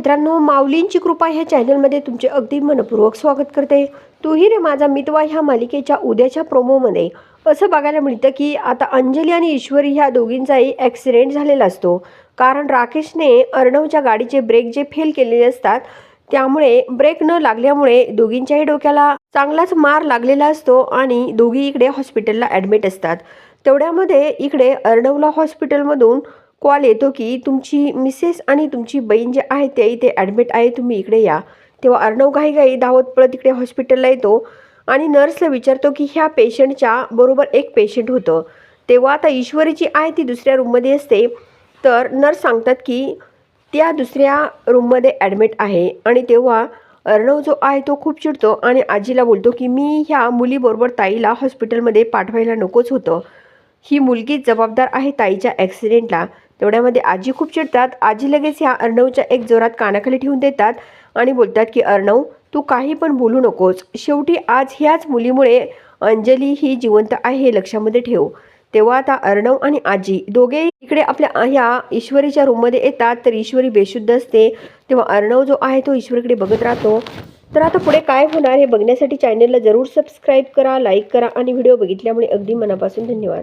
मित्रांनो माऊलींची कृपा ह्या चॅनलमध्ये तुमचे अगदी मनपूर्वक स्वागत करते. तूही रे माझा मितवा ह्या मालिकेच्या उद्याच्या प्रोमोमध्ये असं बघायला मिळतं की आता अंजली आणि ईश्वरी ह्या दोघींचाही ॲक्सिडेंट झालेला असतो. कारण राकेशने अर्णवच्या गाडीचे ब्रेक जे फेल केलेले असतात त्यामुळे ब्रेक न लागल्यामुळे दोघींच्याही डोक्याला चांगलाच मार लागलेला असतो आणि दोघी इकडे हॉस्पिटलला ॲडमिट असतात. तेवढ्यामध्ये इकडे अर्णवला हॉस्पिटलमधून कॉल येतो की तुमची मिसेस आणि तुमची बहीण जे आहे ते इथे ॲडमिट आहे तुम्ही इकडे या. तेव्हा अर्णव घाईघाई धावत पळत इकडे हॉस्पिटलला येतो आणि नर्सला विचारतो की ह्या पेशंटच्या बरोबर एक पेशंट होतं. तेव्हा आता ईश्वरीची आहे ती दुसऱ्या रूममध्ये असते. तर नर्स सांगतात की त्या दुसऱ्या रूममध्ये ॲडमिट आहे. आणि तेव्हा अर्णव जो आहे तो खूप चिडतो आणि आजीला बोलतो की मी ह्या मुलीबरोबर ताईला हॉस्पिटलमध्ये पाठवायला नकोच होतं. ही मुलगी जबाबदार आहे ताईच्या ॲक्सिडेंटला तेवढ्यामध्ये आजी खूप चिडतात. आजी लगेच ह्या अर्णवच्या एक जोरात कानाखाली ठेवून देतात आणि बोलतात की अर्णव तू काही पण बोलू नकोस. शेवटी आज ह्याच मुलीमुळे अंजली ही जिवंत आहे हे लक्षामध्ये ठेव. तेव्हा आता अर्णव आणि आजी दोघे इकडे आपल्या ह्या ईश्वरीच्या रूममध्ये येतात. तर ईश्वरी बेशुद्ध असते. तेव्हा अर्णव जो आहे तो ईश्वरीकडे बघत राहतो. तर आता पुढे काय होणार हे बघण्यासाठी चॅनलला जरूर सबस्क्राईब करा लाईक करा आणि व्हिडिओ बघितल्यामुळे अगदी मनापासून धन्यवाद.